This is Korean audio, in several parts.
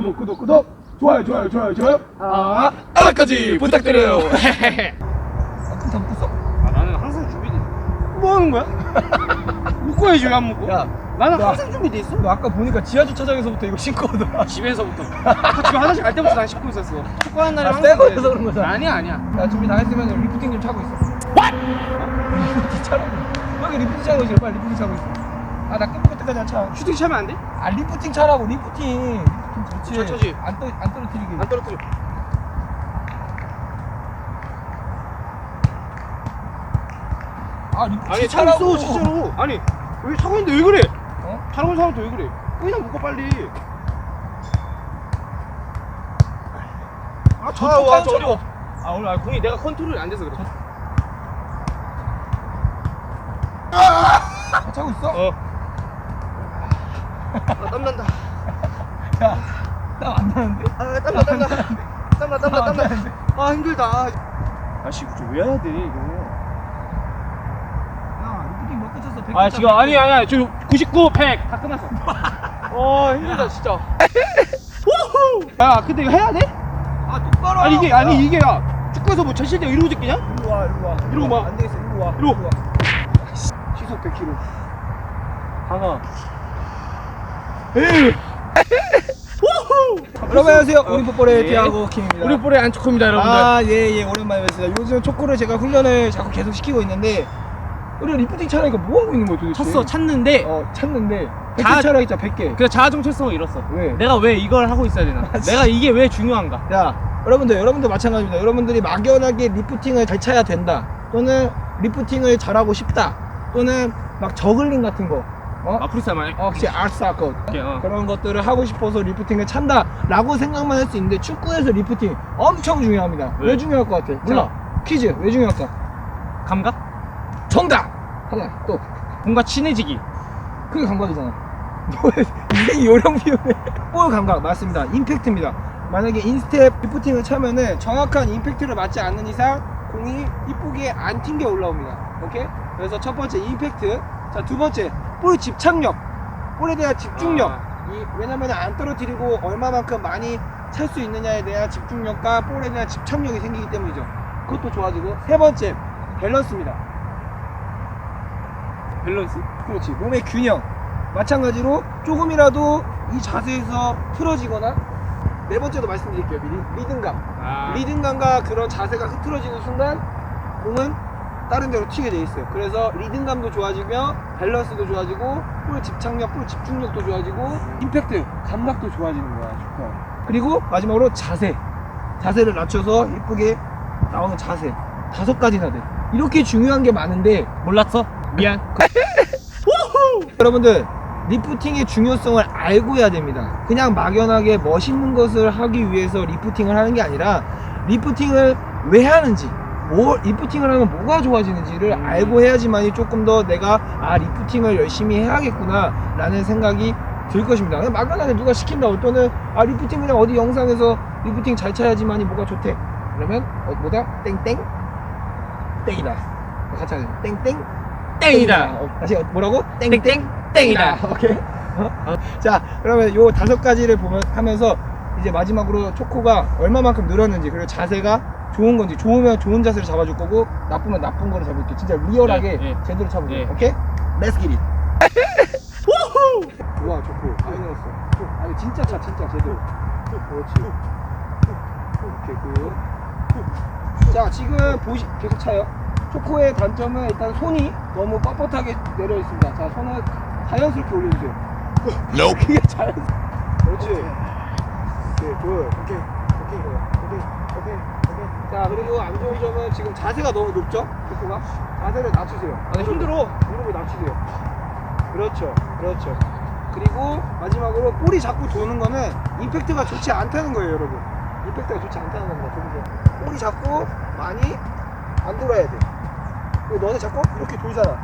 구독 구독 구독 좋아요 좋아요 좋아요 좋아요 아 알람까지 부탁드려요 다 묶었어? 아, 나는 항상 준비돼. 뭐 하는 거야? 묶어야지 왜 안 묶어? 야, 나는 나- 항상 준비돼 있어. 너 아까 보니까 지하 주차장에서부터 이거 신고 오더라. 집에서부터. 아까 집에 화장실 갈 때부터 난 신고 있었어. 축구하는 날에 아, 항상 새 거여서 그래. 그런 거잖아. 아니야 아니야. 야, 준비 다 했으면 리프팅 좀 차고 있어. 리프팅 차라고. 여기 리프팅 차고 있어. 빨리 리프팅 차고 있어. 아, 나 끝날 때까지 안 차. 슈팅 차면 안 돼? 아, 리프팅 차라고, 리프팅. 그렇지. 천천히. 안, 떠, 안 떨어뜨리게. 안 떨어뜨려. 아, 리프팅 아니 차고 차라고. 있어 진짜로. 아니 왜 차고 있는데 왜 그래? 어? 있는 사람한테 왜 그래? 거기다 묶어 빨리. 아저 와, 똑바로 저 차. 어려워. 아 오늘 아, 공이 내가 컨트롤이 안 돼서 그래. 아, 차고 있어? 어. 아, 땀난다. 야, 나안 나는데? 아 땀나 땀나. 땀나 땀나 안 땀나. 아 힘들다. 아씨 왜 해야 돼 이거? 야, 쳤어? 100개 아 지금 아니 아니 아니 지금 99 100다 끝났어. 어 힘들다 진짜. 우후! 야 근데 이거 해야 돼? 아, 똑바로 아니 이게. 아니 이게 야 축구에서 뭐 쳤을 때 이러고 제끼냐? 일로 와, 일로 와. 이러고 와. 안 되겠어, 일로 와. 이러고. 와. 시속 100km. 하나. 여러분 안녕하세요. 우리 풋볼의 예. 티아고 킴입니다. 우리 볼의 안초코입니다 여러분들. 아, 예, 예, 오랜만에 뵙습니다. 요즘 초코를 제가 훈련을 자꾸 계속 시키고 있는데, 우리 리프팅 차라니까 뭐 하고 있는 거야 도대체? 쳤어 찼는데 어, 찾는데. 100개 자- 차라 했잖아, 100개. 그래 자아 정체성을 잃었어. 왜? 내가 왜 이걸 하고 있어야 되나? 아, 내가 이게 왜 중요한가? 야, 여러분들, 여러분들 마찬가지입니다. 여러분들이 막연하게 리프팅을 잘 차야 된다. 또는 리프팅을 잘하고 싶다. 또는 막 저글링 같은 거. 어? 아 프리스타일 어, 혹시 아트사건 오케이, 어. 그런 것들을 하고 싶어서 리프팅을 찬다 라고 생각만 할 수 있는데 축구에서 리프팅 엄청 중요합니다 왜, 왜? 중요할 것 같아? 몰라 퀴즈 왜 중요할까? 감각? 정답! 하나 또 뭔가 친해지기. 그게 감각이잖아 인생이 요령 비우네 볼 감각 맞습니다 임팩트입니다 만약에 인스텝 리프팅을 차면은 정확한 임팩트를 맞지 않는 이상 공이 이쁘게 안 튕겨 올라옵니다 오케이? 그래서 첫 번째 임팩트 자 두 번째. 볼 집착력. 볼에 대한 집중력. 아. 이, 왜냐면 안 떨어뜨리고 얼마만큼 많이 찰 수 있느냐에 대한 집중력과 볼에 대한 집착력이 생기기 때문이죠. 그것도 좋아지고 세 번째 밸런스입니다. 밸런스? 그렇지. 몸의 균형. 마찬가지로 조금이라도 이 자세에서 틀어지거나 네 번째도 말씀드릴게요 미리. 리듬감. 아. 리듬감과 그런 자세가 흐트러지는 순간 공은 다른 데로 튀게 돼 있어요. 그래서 리듬감도 좋아지며 밸런스도 좋아지고 볼 집착력 볼 집중력도 좋아지고 임팩트 감각도 좋아지는 거야 축구. 그리고 마지막으로 자세. 자세를 낮춰서 이쁘게 나오는 자세. 다섯 가지나 돼. 이렇게 중요한 게 많은데 몰랐어? 미안. 여러분들 리프팅의 중요성을 알고 해야 됩니다. 그냥 막연하게 멋있는 것을 하기 위해서 리프팅을 하는 게 아니라 리프팅을 왜 하는지 뭐 리프팅을 하면 뭐가 좋아지는지를 음. 알고 해야지만이 조금 더 내가 아 리프팅을 열심히 해야겠구나 라는 생각이 들 것입니다. 막연하게 누가 시킨다고 또는 아 리프팅 그냥 어디 영상에서 리프팅 잘 차야지만이 뭐가 좋대. 그러면 어, 뭐다 땡땡 땡이다. 같이 하자. 땡땡 땡이다. 어, 다시 뭐라고? 땡땡 땡이다. 오케이. 어? 자, 그러면 요 다섯 가지를 보면 하면서 이제 마지막으로 초코가 얼마만큼 늘었는지 그리고 자세가 좋은 건지 좋으면 좋은 자세를 잡아줄 거고 나쁘면 나쁜 거를 잡을게. 진짜 리얼하게 예, 예. 제대로 잡을게. 예. 오케이? Let's get it. 우와, 초코. 많이 늘었어. 아니 진짜 차, 진짜 제대로. 그렇지. 오케이, 굿. 자, 지금 보시 계속 차요. 초코의 단점은 일단 손이 너무 뻣뻣하게 내려 있습니다. 자, 손을 자연스럽게 올려주세요. 그게 자연스럽게. 그렇지. 오케이, 굿. 오케이, 오케이, 오케이, 오케이, 오케이. 자, 그리고 안 좋은 점은 지금 자세가 너무 높죠? 초코가? 자세를 낮추세요. 아, 힘들어. 무릎을 낮추세요. 그렇죠, 그렇죠. 그리고 마지막으로 볼이 자꾸 도는 거는 임팩트가 좋지 않다는 거예요, 여러분. 임팩트가 좋지 않다는 겁니다. 저기서 볼이 자꾸 많이 안 돌아야 돼. 그리고 너네 자꾸 이렇게 돌잖아.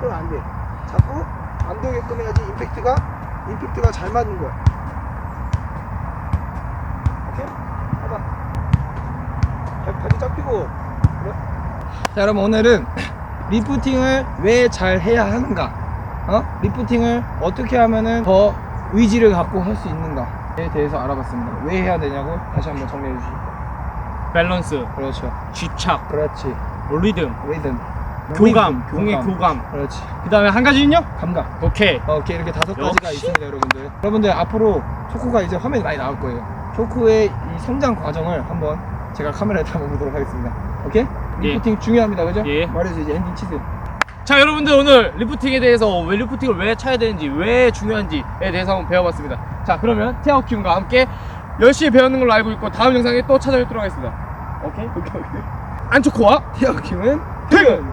그럼 안 돼. 자꾸 안 돌게끔 해야지 임팩트가 임팩트가 잘 맞는 거야. 오케이? 발, 발이 잡히고. 그래. 자, 여러분 오늘은 리프팅을 왜 잘 해야 하는가? 어? 리프팅을 어떻게 하면은 더 의지를 갖고 할 수 있는가에 대해서 알아봤습니다. 왜 해야 되냐고 다시 한번 정리해 주실까요? 밸런스, 그렇죠. 쥐착, 그렇지. 리듬, 리듬. 교감, 공의 교감. 그렇지. 그 다음에 한 가지는요? 감각. 오케이. 어, 이렇게 이렇게 다섯 가지가 역시. 있습니다, 여러분들. 여러분들 앞으로 초코가 이제 화면이 많이 나올 거예요. 초코의 이 성장 과정을 한번 제가 카메라에 담아보도록 하겠습니다. 오케이? 예. 리포팅 중요합니다, 그죠? 예. 말해서 이제 엔딩 치세요. 자 여러분들 오늘 리프팅에 대해서 왜 리프팅을 왜 차야 되는지 왜 중요한지에 대해서 한번 배워봤습니다 자 그러면 태아 키움과 함께 열심히 배우는 걸로 알고 있고 다음 영상에 또 찾아뵙도록 하겠습니다 오케이? 오케이 오케이 안초코와 티어킴은 퇴근!